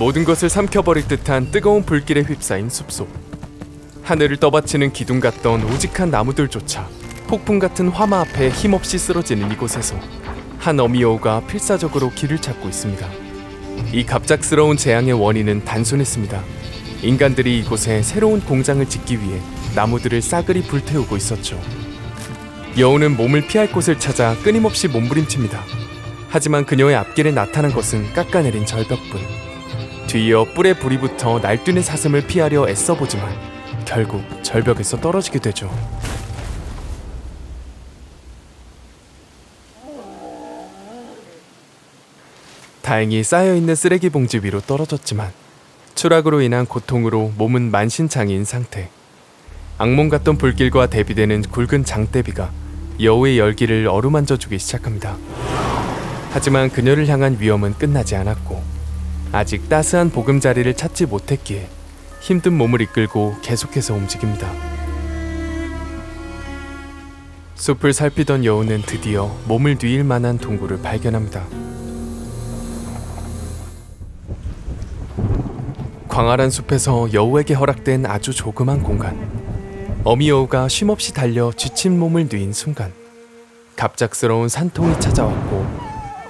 모든 것을 삼켜버릴 듯한 뜨거운 불길에 휩싸인 숲속. 하늘을 떠받치는 기둥 같던 오직한 나무들조차 폭풍 같은 화마 앞에 힘없이 쓰러지는 이곳에서 한 어미여우가 필사적으로 길을 찾고 있습니다. 이 갑작스러운 재앙의 원인은 단순했습니다. 인간들이 이곳에 새로운 공장을 짓기 위해 나무들을 싸그리 불태우고 있었죠. 여우는 몸을 피할 곳을 찾아 끊임없이 몸부림칩니다. 하지만 그녀의 앞길에 나타난 것은 깎아내린 절벽뿐. 뒤이어 뿔에 불이 붙어 날뛰는 사슴을 피하려 애써보지만 결국 절벽에서 떨어지게 되죠. 다행히 쌓여있는 쓰레기 봉지 위로 떨어졌지만 추락으로 인한 고통으로 몸은 만신창이인 상태. 악몽 같던 불길과 대비되는 굵은 장대비가 여우의 열기를 어루만져 주기 시작합니다. 하지만 그녀를 향한 위험은 끝나지 않았고 아직 따스한 보금자리를 찾지 못했기에 힘든 몸을 이끌고 계속해서 움직입니다. 숲을 살피던 여우는 드디어 몸을 뉘일 만한 동굴을 발견합니다. 광활한 숲에서 여우에게 허락된 아주 조그만 공간. 어미 여우가 쉼없이 달려 지친 몸을 뉘인 순간 갑작스러운 산통이 찾아왔고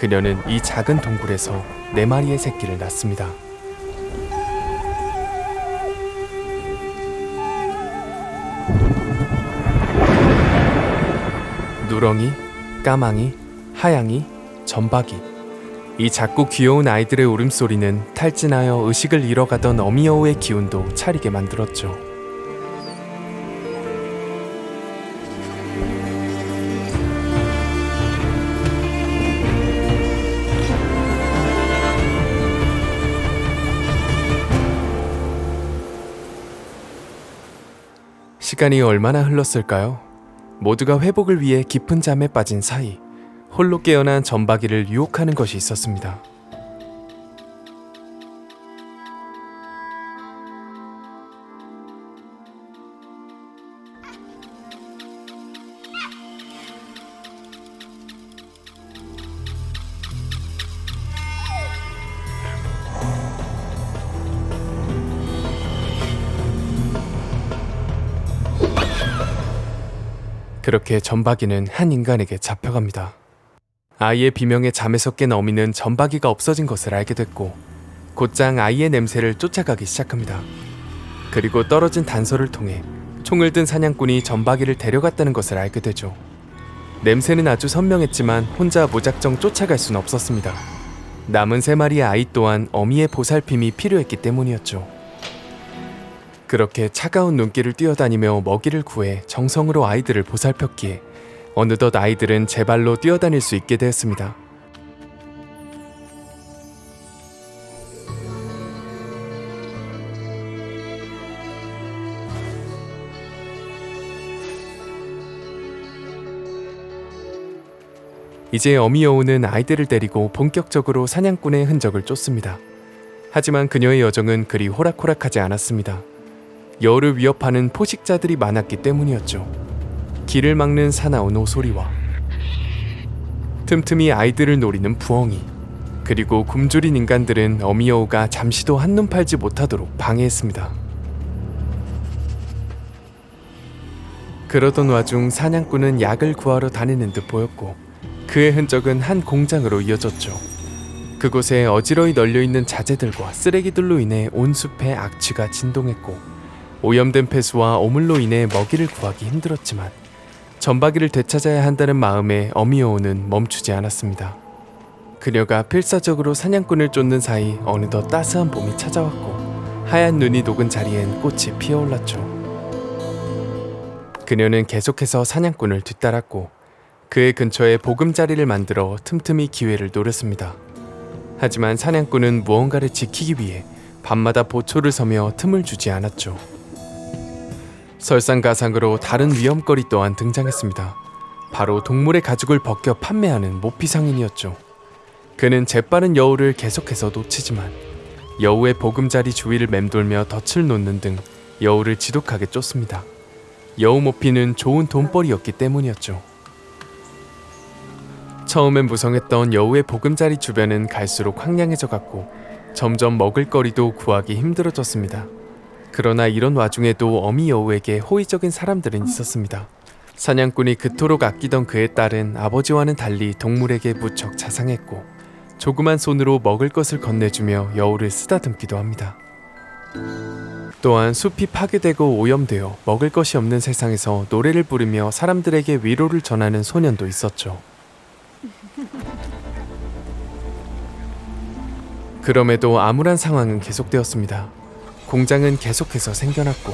그녀는 이 작은 동굴에서 네 마리의 새끼를 낳습니다. 누렁이, 까망이, 하양이, 점박이 이 작고 귀여운 아이들의 울음소리는 탈진하여 의식을 잃어가던 어미여우의 기운도 차리게 만들었죠. 시간이 얼마나 흘렀을까요? 모두가 회복을 위해 깊은 잠에 빠진 사이 홀로 깨어난 점박이를 유혹하는 것이 있었습니다. 그렇게 점박이는 한 인간에게 잡혀갑니다. 아이의 비명에 잠에서 깬 어미는 점박이가 없어진 것을 알게 됐고 곧장 아이의 냄새를 쫓아가기 시작합니다. 그리고 떨어진 단서를 통해 총을 든 사냥꾼이 점박이를 데려갔다는 것을 알게 되죠. 냄새는 아주 선명했지만 혼자 무작정 쫓아갈 수는 없었습니다. 남은 세 마리의 아이 또한 어미의 보살핌이 필요했기 때문이었죠. 그렇게 차가운 눈길을 뛰어다니며 먹이를 구해 정성으로 아이들을 보살폈기에 어느덧 아이들은 제 발로 뛰어다닐 수 있게 되었습니다. 이제 어미 여우는 아이들을 데리고 본격적으로 사냥꾼의 흔적을 쫓습니다. 하지만 그녀의 여정은 그리 호락호락하지 않았습니다. 여우를 위협하는 포식자들이 많았기 때문이었죠. 길을 막는 사나운 오소리와 틈틈이 아이들을 노리는 부엉이 그리고 굶주린 인간들은 어미여우가 잠시도 한눈 팔지 못하도록 방해했습니다. 그러던 와중 사냥꾼은 약을 구하러 다니는 듯 보였고 그의 흔적은 한 공장으로 이어졌죠. 그곳에 어지러이 널려 있는 자재들과 쓰레기들로 인해 온 숲에 악취가 진동했고 오염된 폐수와 오물로 인해 먹이를 구하기 힘들었지만 전박이를 되찾아야 한다는 마음에 어미여우는 멈추지 않았습니다. 그녀가 필사적으로 사냥꾼을 쫓는 사이 어느덧 따스한 봄이 찾아왔고 하얀 눈이 녹은 자리엔 꽃이 피어올랐죠. 그녀는 계속해서 사냥꾼을 뒤따랐고 그의 근처에 보금자리를 만들어 틈틈이 기회를 노렸습니다. 하지만 사냥꾼은 무언가를 지키기 위해 밤마다 보초를 서며 틈을 주지 않았죠. 설상가상으로 다른 위험거리 또한 등장했습니다. 바로 동물의 가죽을 벗겨 판매하는 모피상인이었죠. 그는 재빠른 여우를 계속해서 놓치지만 여우의 보금자리 주위를 맴돌며 덫을 놓는 등 여우를 지독하게 쫓습니다. 여우 모피는 좋은 돈벌이였기 때문이었죠. 처음엔 무성했던 여우의 보금자리 주변은 갈수록 황량해져 갔고 점점 먹을거리도 구하기 힘들어졌습니다. 그러나 이런 와중에도 어미 여우에게 호의적인 사람들은 있었습니다. 사냥꾼이 그토록 아끼던 그의 딸은 아버지와는 달리 동물에게 무척 자상했고 조그만 손으로 먹을 것을 건네주며 여우를 쓰다듬기도 합니다. 또한 숲이 파괴되고 오염되어 먹을 것이 없는 세상에서 노래를 부르며 사람들에게 위로를 전하는 소년도 있었죠. 그럼에도 암울한 상황은 계속되었습니다. 공장은 계속해서 생겨났고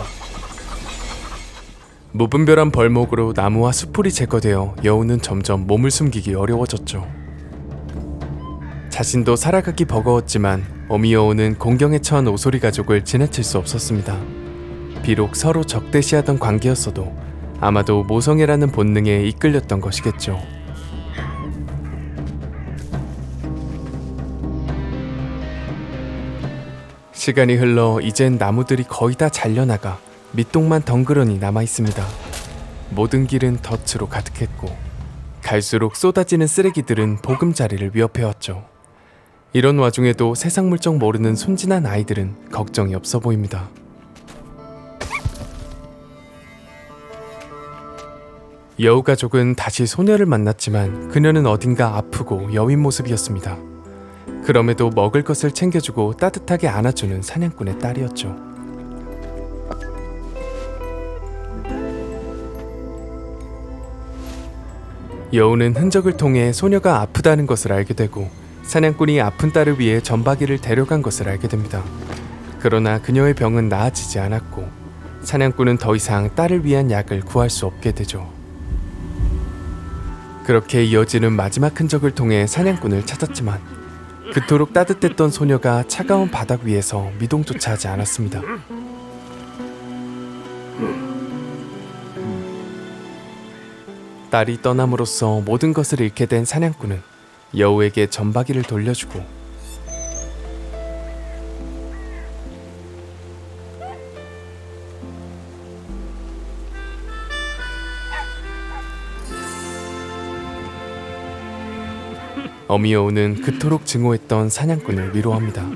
무분별한 벌목으로 나무와 수풀이 제거되어 여우는 점점 몸을 숨기기 어려워졌죠. 자신도 살아가기 버거웠지만 어미 여우는 공경에 처한 오소리 가족을 지나칠 수 없었습니다. 비록 서로 적대시하던 관계였어도 아마도 모성애라는 본능에 이끌렸던 것이겠죠. 시간이 흘러 이젠 나무들이 거의 다 잘려나가 밑동만 덩그러니 남아 있습니다. 모든 길은 덫으로 가득했고 갈수록 쏟아지는 쓰레기들은 보금자리를 위협해왔죠. 이런 와중에도 세상 물정 모르는 순진한 아이들은 걱정이 없어 보입니다. 여우 가족은 다시 소녀를 만났지만 그녀는 어딘가 아프고 여윈 모습이었습니다. 그럼에도 먹을 것을 챙겨주고 따뜻하게 안아주는 사냥꾼의 딸이었죠. 여우는 흔적을 통해 소녀가 아프다는 것을 알게 되고 사냥꾼이 아픈 딸을 위해 전박이를 데려간 것을 알게 됩니다. 그러나 그녀의 병은 나아지지 않았고 사냥꾼은 더 이상 딸을 위한 약을 구할 수 없게 되죠. 그렇게 이어지는 마지막 흔적을 통해 사냥꾼을 찾았지만 그토록 따뜻했던 소녀가 차가운 바닥 위에서 미동조차 하지 않았습니다. 딸이 떠남으로써 모든 것을 잃게 된 사냥꾼은 여우에게 전박이를 돌려주고 어미 여우는 그토록 증오했던 사냥꾼을 위로합니다.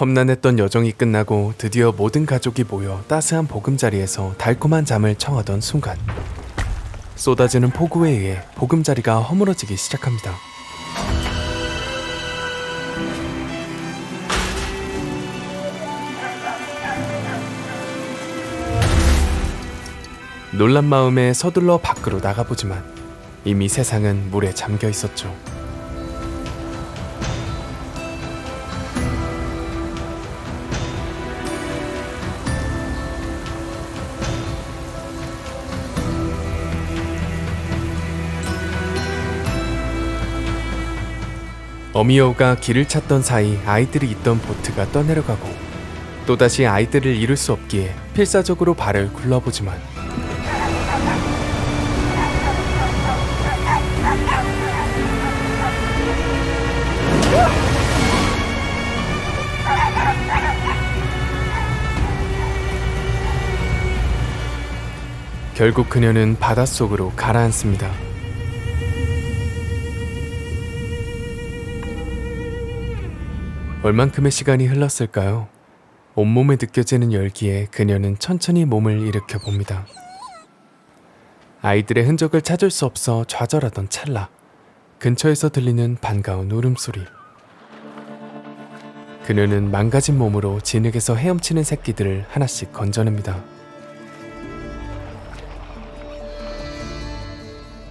험난했던 여정이 끝나고 드디어 모든 가족이 모여 따스한 보금자리에서 달콤한 잠을 청하던 순간 쏟아지는 폭우에 의해 보금자리가 허물어지기 시작합니다. 놀란 마음에 서둘러 밖으로 나가보지만 이미 세상은 물에 잠겨 있었죠. 어미여우가 길을 찾던 사이 아이들이 있던 보트가 떠내려가고 또다시 아이들을 잃을 수 없기에 필사적으로 발을 굴러보지만 결국 그녀는 바닷속으로 가라앉습니다. 얼만큼의 시간이 흘렀을까요? 온몸에 느껴지는 열기에 그녀는 천천히 몸을 일으켜 봅니다. 아이들의 흔적을 찾을 수 없어 좌절하던 찰나 근처에서 들리는 반가운 울음소리. 그녀는 망가진 몸으로 진흙에서 헤엄치는 새끼들을 하나씩 건져냅니다.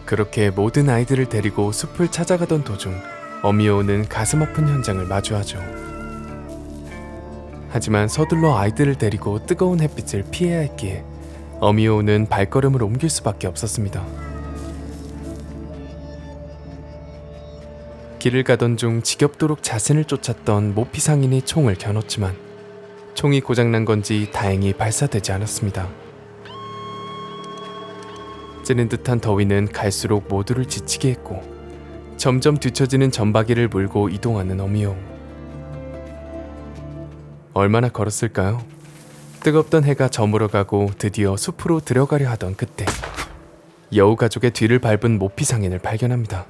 그렇게 모든 아이들을 데리고 숲을 찾아가던 도중 어미오는 가슴 아픈 현장을 마주하죠. 하지만 서둘러 아이들을 데리고 뜨거운 햇빛을 피해야 했기에 어미오는 발걸음을 옮길 수밖에 없었습니다. 길을 가던 중 지겹도록 자신을 쫓았던 모피 상인이 총을 겨눴지만 총이 고장난 건지 다행히 발사되지 않았습니다. 찌는 듯한 더위는 갈수록 모두를 지치게 했고 점점 뒤처지는 전바기를 물고 이동하는 어미여우. 얼마나 걸었을까요? 뜨겁던 해가 저물어가고 드디어 숲으로 들어가려 하던 그때 여우 가족의 뒤를 밟은 모피 상인을 발견합니다.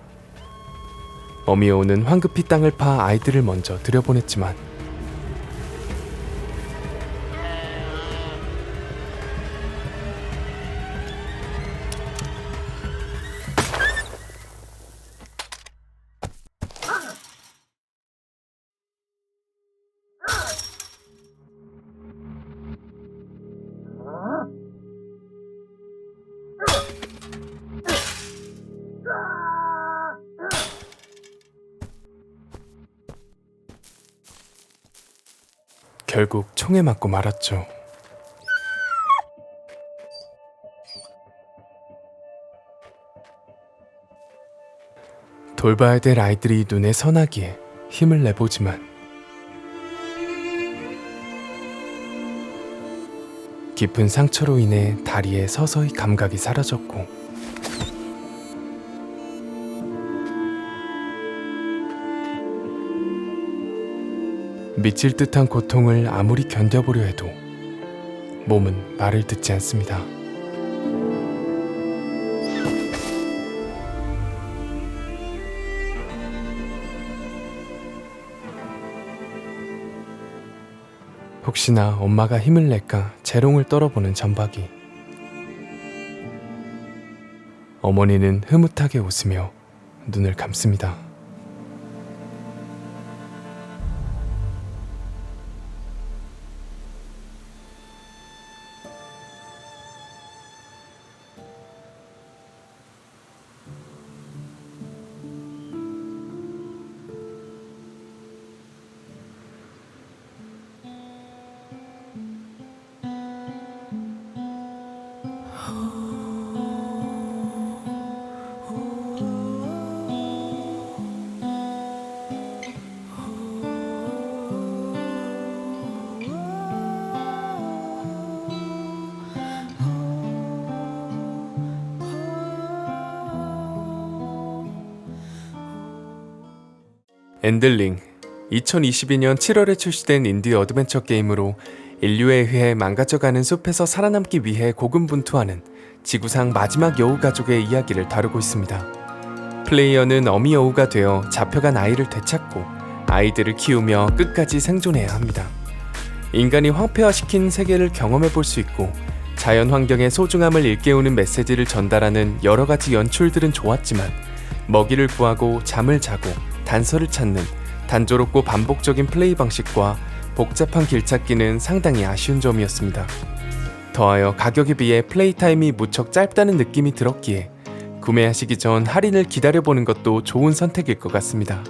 어미여우는 황급히 땅을 파 아이들을 먼저 들여보냈지만 결국 총에 맞고 말았죠. 돌봐야 될 아이들이 눈에 선하기에 힘을 내보지만 깊은 상처로 인해 다리에 서서히 감각이 사라졌고 미칠 듯한 고통을 아무리 견뎌보려 해도 몸은 말을 듣지 않습니다. 혹시나 엄마가 힘을 낼까 재롱을 떨어보는 전박이. 어머니는 흐뭇하게 웃으며 눈을 감습니다. 엔들링 2022년 7월에 출시된 인디 어드벤처 게임으로 인류에 의해 망가져가는 숲에서 살아남기 위해 고군분투하는 지구상 마지막 여우 가족의 이야기를 다루고 있습니다. 플레이어는 어미 여우가 되어 잡혀간 아이를 되찾고 아이들을 키우며 끝까지 생존해야 합니다. 인간이 황폐화시킨 세계를 경험해 볼 수 있고 자연 환경의 소중함을 일깨우는 메시지를 전달하는 여러 가지 연출들은 좋았지만 먹이를 구하고 잠을 자고 단서를 찾는 단조롭고 반복적인 플레이 방식과 복잡한 길찾기는 상당히 아쉬운 점이었습니다. 더하여 가격에 비해 플레이 타임이 무척 짧다는 느낌이 들었기에 구매하시기 전 할인을 기다려보는 것도 좋은 선택일 것 같습니다.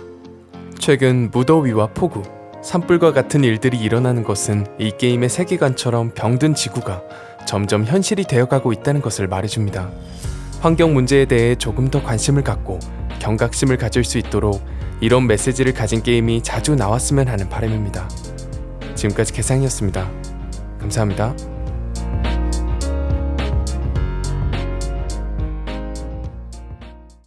최근 무더위와 폭우, 산불과 같은 일들이 일어나는 것은 이 게임의 세계관처럼 병든 지구가 점점 현실이 되어가고 있다는 것을 말해줍니다. 환경 문제에 대해 조금 더 관심을 갖고 경각심을 가질 수 있도록 이런 메시지를 가진 게임이 자주 나왔으면 하는 바람입니다. 지금까지 개상이었습니다. 감사합니다.